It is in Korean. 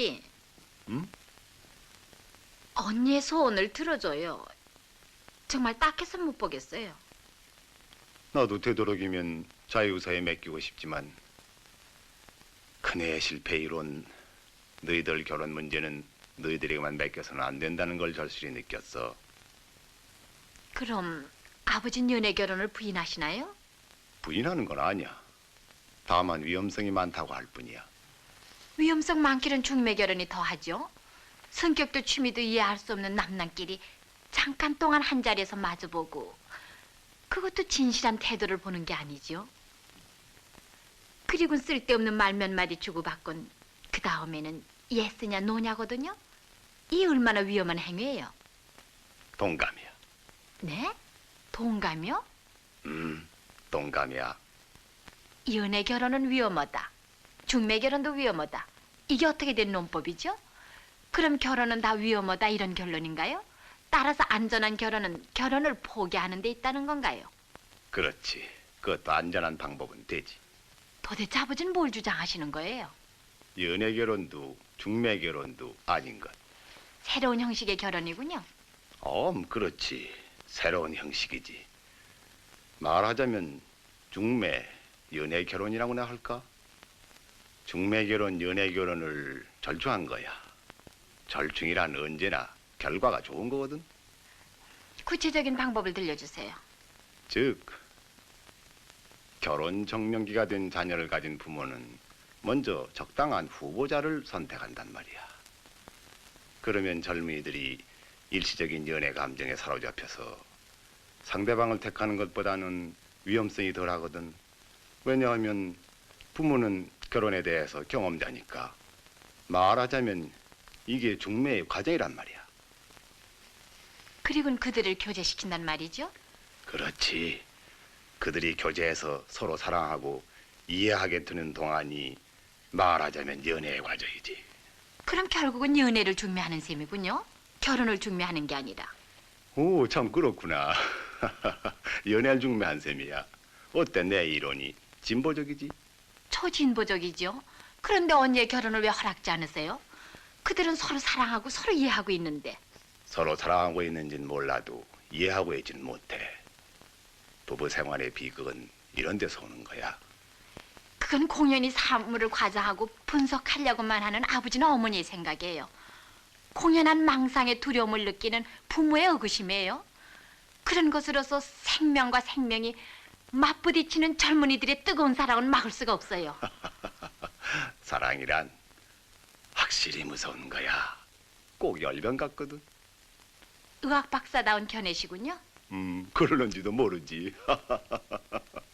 예. 응? 언니의 소원을 들어줘요. 정말 딱해서 못 보겠어요. 나도 되도록이면 자유사에 맡기고 싶지만 큰애의 실패 이론 너희들 결혼 문제는 너희들에게만 맡겨서는 안 된다는 걸 절실히 느꼈어. 그럼 아버진 연애 결혼을 부인하시나요? 부인하는 건 아니야. 다만 위험성이 많다고 할 뿐이야. 위험성 많기는 중매 결혼이 더하죠. 성격도 취미도 이해할 수 없는 남남끼리 잠깐 동안 한 자리에서 마주보고 그것도 진실한 태도를 보는 게 아니죠. 그리고 쓸데없는 말 몇 마디 주고받곤 그 다음에는 예스냐 노냐거든요. 이 얼마나 위험한 행위예요. 동감이야. 네? 동감이요? 음, 동감이야. 연애 결혼은 위험하다. 중매 결혼도 위험하다. 이게 어떻게 된 논법이죠? 그럼 결혼은 다 위험하다 이런 결론인가요? 따라서 안전한 결혼은 결혼을 포기하는 데 있다는 건가요? 그렇지. 그것도 안전한 방법은 되지. 도대체 아버지는 뭘 주장하시는 거예요? 연애 결혼도 중매 결혼도 아닌 것. 새로운 형식의 결혼이군요. 어, 그렇지. 새로운 형식이지. 말하자면 중매 연애 결혼이라고나 할까? 중매 결혼 연애 결혼을 절충한 거야. 절충이란 언제나 결과가 좋은 거거든. 구체적인 방법을 들려주세요. 즉 결혼 정년기가 된 자녀를 가진 부모는 먼저 적당한 후보자를 선택한단 말이야. 그러면 젊은이들이 일시적인 연애 감정에 사로잡혀서 상대방을 택하는 것보다는 위험성이 덜하거든. 왜냐하면 부모는 결혼에 대해서 경험자니까 말하자면 이게 중매의 과정이란 말이야. 그리고는 그들을 교제시킨단 말이죠. 그렇지. 그들이 교제해서 서로 사랑하고 이해하게 되는 동안이 말하자면 연애의 과정이지. 그럼 결국은 연애를 중매하는 셈이군요. 결혼을 중매하는 게 아니라. 오, 참 그렇구나. 연애를 중매한 셈이야. 어때 내 이론이 진보적이지? 초진보적이죠. 그런데 언니의 결혼을 왜 허락지 않으세요? 그들은 서로 사랑하고 서로 이해하고 있는데 서로 사랑하고 있는지는 몰라도 이해하고 있지는 못해. 부부 생활의 비극은 이런 데서 오는 거야. 그건 공연히 사물을 과자하고 분석하려고만 하는 아버지나 어머니의 생각이에요. 공연한 망상의 두려움을 느끼는 부모의 의구심이에요. 그런 것으로서 생명과 생명이 맞부딪히는 젊은이들의 뜨거운 사랑은 막을 수가 없어요. 사랑이란 확실히 무서운 거야. 꼭 열병 같거든. 의학 박사다운 견해시군요. 음, 그러는지도 모르지.